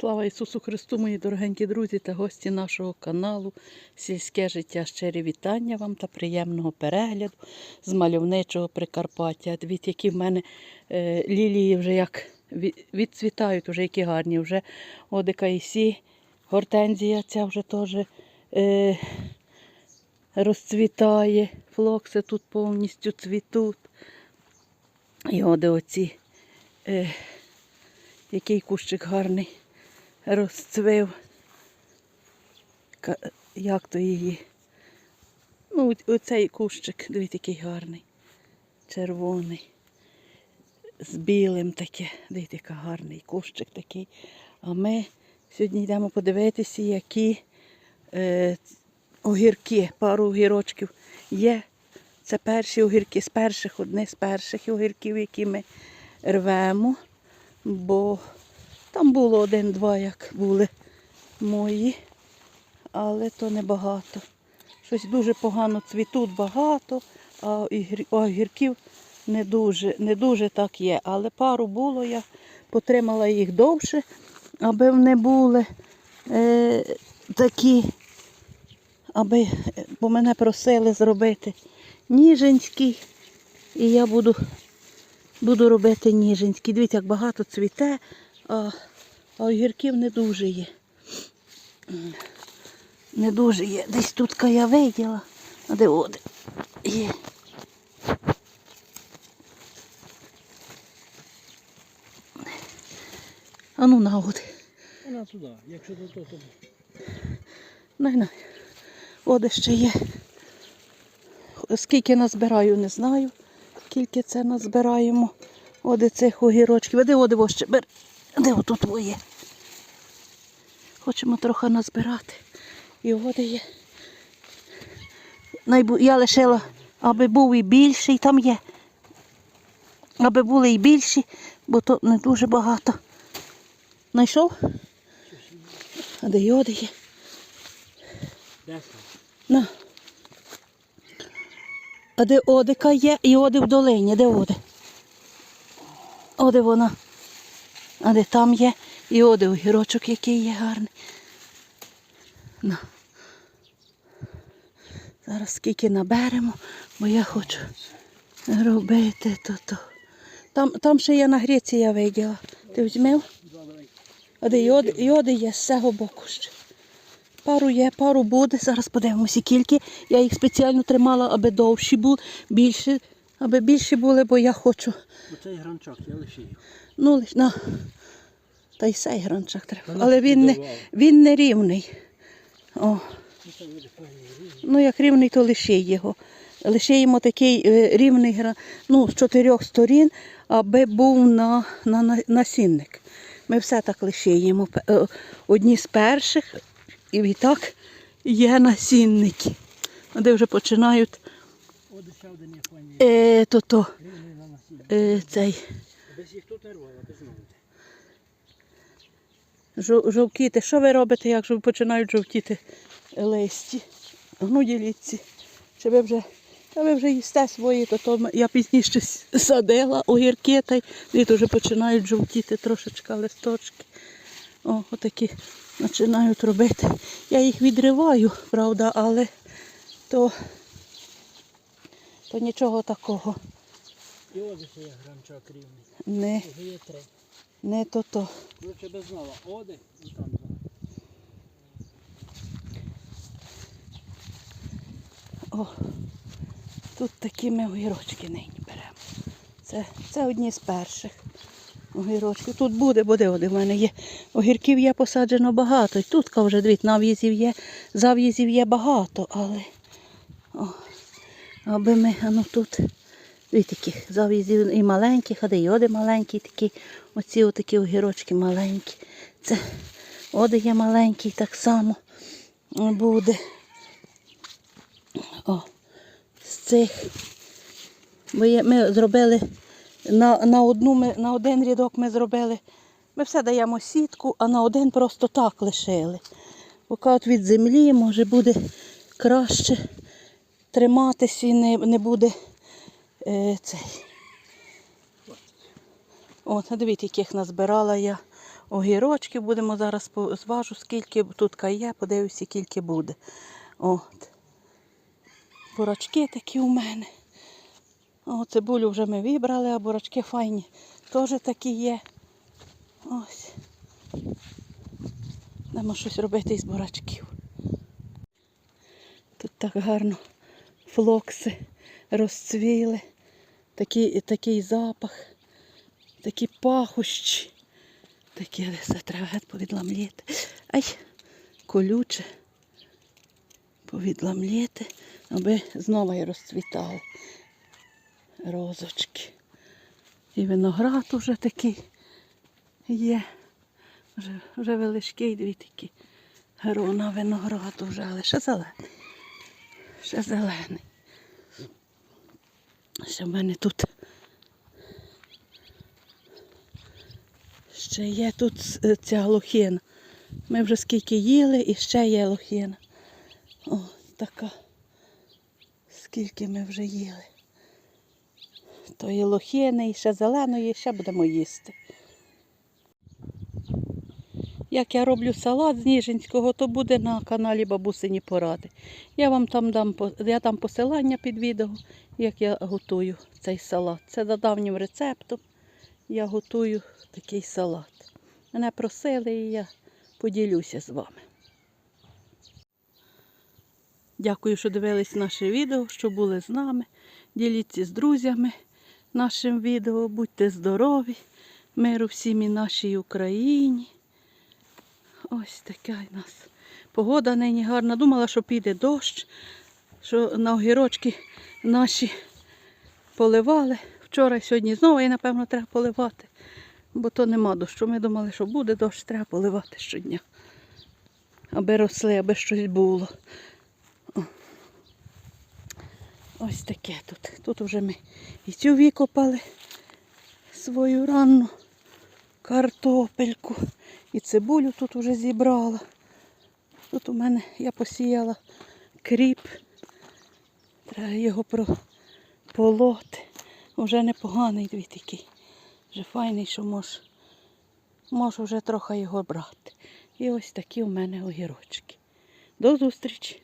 Слава Ісусу Христу, мої дорогенькі друзі та гості нашого каналу. Сільське життя щирі вітання вам та приємного перегляду з мальовничого Прикарпаття. Дивіться, які в мене е, лілії вже як відцвітають, вже які гарні. Вже одика і сі, гортензія ця вже теж е, розцвітає. Флокси тут повністю цвітуть. І оде оці. Е, який кущик гарний розцвив. Як то її? Ну, оцей кущик, дивіться, який гарний. Червоний. З білим таке. Дивіться, який гарний кущик такий. А ми сьогодні йдемо подивитися, які е, огірки, пару огірочків є. Це перші огірки з перших, одні з перших огірків, які ми рвемо бо там було один-два, як були мої, але то небагато. Щось дуже погано цвітуть багато, а огірків не дуже, не дуже так є. Але пару було, я потримала їх довше, аби вони були е, такі, аби, бо мене просили зробити ніженський. І я буду Буду робити ніженські. Дивіться, як багато цвіте, а, а огірків не дуже є. Не дуже є. Десь тут я виділа. А де от? Є. А ну на от. Вона туди, якщо до того, то Най най. Оде ще є. Скільки назбираю, не знаю. Скільки це назбираємо. Оде цих огірочків. А де оде ще бер. Де ото твоє? Хочемо трохи назбирати. І оде є. Я лишила, аби був і більший, там є. Аби були і більші, бо то не дуже багато. Знайшов? А де й оде є? На. А де Одика є і Оди в долині, де Оди? Оде вона. А де там є і Оди огірочок, який є гарний. На. Зараз скільки наберемо, бо я хочу робити то-то. Там, там ще є на гріці, я виділа. Ти візьмив? А де йоди, йоди є з цього боку ще. Пару є, пару буде. Зараз подивимося кільки. Я їх спеціально тримала, аби довші були, більше, аби більші були, бо я хочу. Оцей гранчак, я лише його. Ну, лиш на. Та й сей гранчак треба. Та Але він не, він не рівний. О, Ну, ну як рівний, то лиши його. Лишиємо такий е, рівний гра- ну, з чотирьох сторін, аби був на, на, на насінник. Ми все так лишиємо. Е, Одні з перших, і відтак є насінники. Де вже починають О, десь ще один є файний. Е, то, то, е, цей, Десь їх тут рвала, без ноги. жов- жовтіти. Що ви робите, як жов- починають жовтіти листі? Ну, діліться. Чи ви вже, та ви вже їсте свої, то, то я пізніше садила огірки, та й вже починають жовтіти трошечки листочки. О, отакі починають робити. Я їх відриваю, правда, але то, то нічого такого І ось ще є гранчак рівний. не, Вже є три. не то-то. Лучше без нова. Оди і там два. О, тут такі ми огірочки нині беремо. Це, це одні з перших огірочків. Тут буде, буде, буде. В мене є. Огірків є посаджено багато. І тут вже дві нав'їзів є, зав'їзів є багато, але о, аби ми, ну тут дві таких зав'їзів і маленьких, а де й оди маленькі такі. Оці отакі огірочки маленькі. Це оди є маленький так само буде. О, з цих. Бо є- ми зробили на, на, одну, ми, на один рядок ми зробили. Ми все даємо сітку, а на один просто так лишили. Поки от від землі може буде краще триматися і не, не буде е, цей. От, дивіться, яких назбирала я огірочки. Будемо зараз зважу, скільки тут є, подивлюся, скільки буде. От. Бурачки такі у мене. О, цибулю вже ми вибрали, а бурачки файні. Теж такі є. Ось. Будемо щось робити із бурачків. Тут так гарно флокси розцвіли. Такий, такий запах, такі пахощі. Таке все треба повідламліти. Ай, колюче. Повідламліти, аби знову й розцвітали розочки. І виноград уже такий є. Вже, вже величкий, дві такі грона винограду вже, але ще зелений. Ще зелений. Ще в мене тут ще є тут е, ця лохина. Ми вже скільки їли і ще є лохина. О, така. Скільки ми вже їли. Тої лохини і ще зеленої, ще будемо їсти. Як я роблю салат з Ніжинського, то буде на каналі Бабусині Поради. Я вам там дам, я дам посилання під відео, як я готую цей салат. Це за давнім рецептом. Я готую такий салат. Мене просили і я поділюся з вами. Дякую, що дивились наше відео, що були з нами. Діліться з друзями нашим відео. Будьте здорові, миру всім і нашій Україні. Ось така у нас погода нині гарна. Думала, що піде дощ, що на огірочки наші поливали. Вчора і сьогодні знову, і напевно, треба поливати, бо то нема дощу. Ми думали, що буде дощ, треба поливати щодня. Аби росли, аби щось було. Ось таке тут. Тут вже ми і цю викопали свою ранну картопельку. І цибулю тут вже зібрала. Тут у мене я посіяла кріп. Треба його прополоти. Уже непоганий дві такий. Вже файний, що можу, можу вже трохи його брати. І ось такі у мене огірочки. До зустрічі!